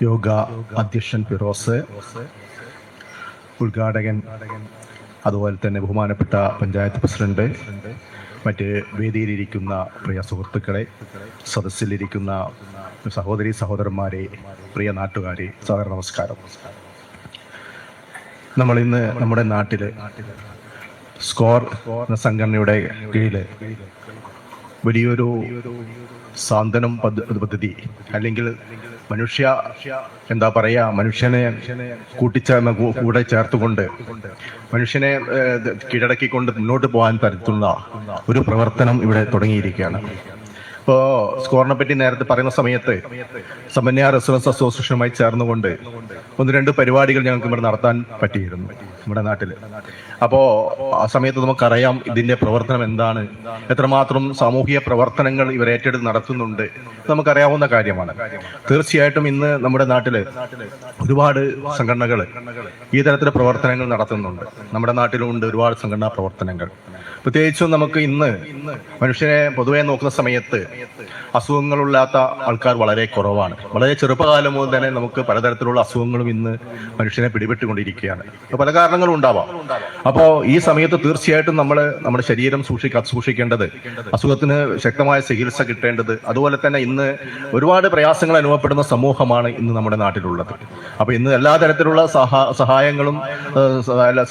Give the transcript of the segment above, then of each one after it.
യോഗ അധ്യക്ഷൻ ഫിറോസ് ഉദ്ഘാടകൻ അതുപോലെ തന്നെ ബഹുമാനപ്പെട്ട പഞ്ചായത്ത് പ്രസിഡന്റ് മറ്റ് വേദിയിലിരിക്കുന്ന പ്രിയ സുഹൃത്തുക്കളെ സദസ്സിലിരിക്കുന്ന സഹോദരി സഹോദരന്മാരെ പ്രിയ നാട്ടുകാരെ സഹോദര നമസ്കാരം. നമ്മൾ ഇന്ന് നമ്മുടെ നാട്ടിൽ സ്കോർ സംഘടനയുടെ കീഴിൽ വലിയൊരു സാന്ത്വനം പദ്ധതി അല്ലെങ്കിൽ മനുഷ്യ എന്താ പറയാ മനുഷ്യനെ കൂട്ടിച്ചേർന്ന കൂടെ ചേർത്തുകൊണ്ട് മനുഷ്യനെ കീഴടക്കിക്കൊണ്ട് മുന്നോട്ട് പോകാൻ തരത്തുള്ള ഒരു പ്രവർത്തനം ഇവിടെ തുടങ്ങിയിരിക്കുകയാണ്. ഇപ്പോ സ്കോറിനെ പറ്റി നേരത്തെ പറയുന്ന സമയത്ത് സമന്യ റെസിഡൻസ് അസോസിയേഷനുമായി ചേർന്നുകൊണ്ട് ഒന്ന് രണ്ട് പരിപാടികൾ ഞങ്ങൾക്ക് ഇവിടെ നടത്താൻ പറ്റിയിരുന്നു നമ്മുടെ നാട്ടിൽ അപ്പോ ആ സമയത്ത് നമുക്കറിയാം ഇതിന്റെ പ്രവർത്തനം എന്താണ്. എത്രമാത്രം സാമൂഹിക പ്രവർത്തനങ്ങൾ ഇവർ ഏറ്റെടുത്ത് നടത്തുന്നുണ്ട്. നമുക്കറിയാവുന്ന കാര്യമാണ്. തീർച്ചയായിട്ടും ഇന്ന് നമ്മുടെ നാട്ടിൽ ഒരുപാട് സംഘടനകൾ ഈ തരത്തിലെ പ്രവർത്തനങ്ങൾ നടത്തുന്നുണ്ട്. നമ്മുടെ നാട്ടിലുണ്ട് ഒരുപാട് സംഘടനാ പ്രവർത്തനങ്ങൾ. പ്രത്യേകിച്ചും നമുക്ക് ഇന്ന് മനുഷ്യനെ പൊതുവെ നോക്കുന്ന സമയത്ത് അസുഖങ്ങളില്ലാത്ത ആൾക്കാർ വളരെ കുറവാണ്. വളരെ ചെറുപ്പകാലം മുതൽ തന്നെ നമുക്ക് പലതരത്തിലുള്ള അസുഖങ്ങളും ഇന്ന് മനുഷ്യനെ പിടിപെട്ടുകൊണ്ടിരിക്കുകയാണ്. പല കാരണങ്ങളും ഉണ്ടാവാം. അപ്പോൾ ഈ സമയത്ത് തീർച്ചയായിട്ടും നമ്മൾ നമ്മുടെ ശരീരം സൂക്ഷിക്ക സൂക്ഷിക്കേണ്ടത് അസുഖത്തിന് ശക്തമായ ചികിത്സ കിട്ടേണ്ടത് അതുപോലെ തന്നെ ഇന്ന് ഒരുപാട് പ്രയാസങ്ങൾ അനുഭവപ്പെടുന്ന സമൂഹമാണ് ഇന്ന് നമ്മുടെ നാട്ടിലുള്ളത്. അപ്പൊ ഇന്ന് എല്ലാ തരത്തിലുള്ള സഹാ സഹായങ്ങളും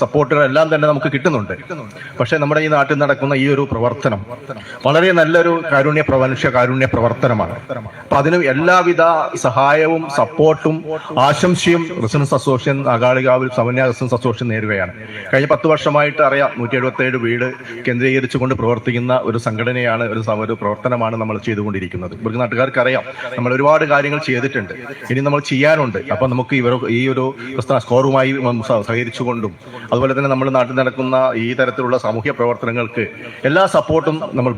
സപ്പോർട്ടുകളും എല്ലാം തന്നെ നമുക്ക് കിട്ടുന്നുണ്ട്. പക്ഷെ നമ്മുടെ ഈ നാട്ടിൽ നടക്കുന്ന ഈ ഒരു പ്രവർത്തനം വളരെ നല്ലൊരു കാരുണ്യ മനുഷ്യ കാരുണ്യ പ്രവർത്തനമാണ്. അപ്പൊ അതിന് എല്ലാവിധ സഹായവും സപ്പോർട്ടും ആശംസയും റെസിഡൻസ് അസോസിയേഷൻ അകാളികാവിൽ സമന്യ റെസിഡൻസ് അസോസിയേഷൻ നേരുകയാണ്. കഴിഞ്ഞ പത്ത് വർഷമായിട്ട് അറിയാം നൂറ്റി എഴുപത്തി ഏഴ് വീട് കേന്ദ്രീകരിച്ചുകൊണ്ട് പ്രവർത്തിക്കുന്ന ഒരു സംഘടനയാണ് ഒരു ഒരു പ്രവർത്തനമാണ് നമ്മൾ ചെയ്തുകൊണ്ടിരിക്കുന്നത്. നാട്ടുകാർക്ക് അറിയാം നമ്മൾ ഒരുപാട് കാര്യങ്ങൾ ചെയ്തിട്ടുണ്ട്. ഇനി നമ്മൾ ചെയ്യാനുണ്ട്. അപ്പൊ നമുക്ക് ഇവർ ഈ ഒരു സ്കോറുമായി സഹകരിച്ചുകൊണ്ടും അതുപോലെ തന്നെ നമ്മൾ നാട്ടിൽ നടക്കുന്ന ഈ തരത്തിലുള്ള സാമൂഹ്യ പ്രവർത്തനങ്ങൾക്ക് എല്ലാ സപ്പോർട്ടും നമ്മൾ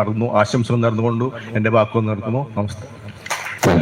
നടന്നു ആശംസകൾ നടന്നുകൊണ്ടു എന്റെ വാക്കുകൾ നടത്തുന്നു നമസ്തേ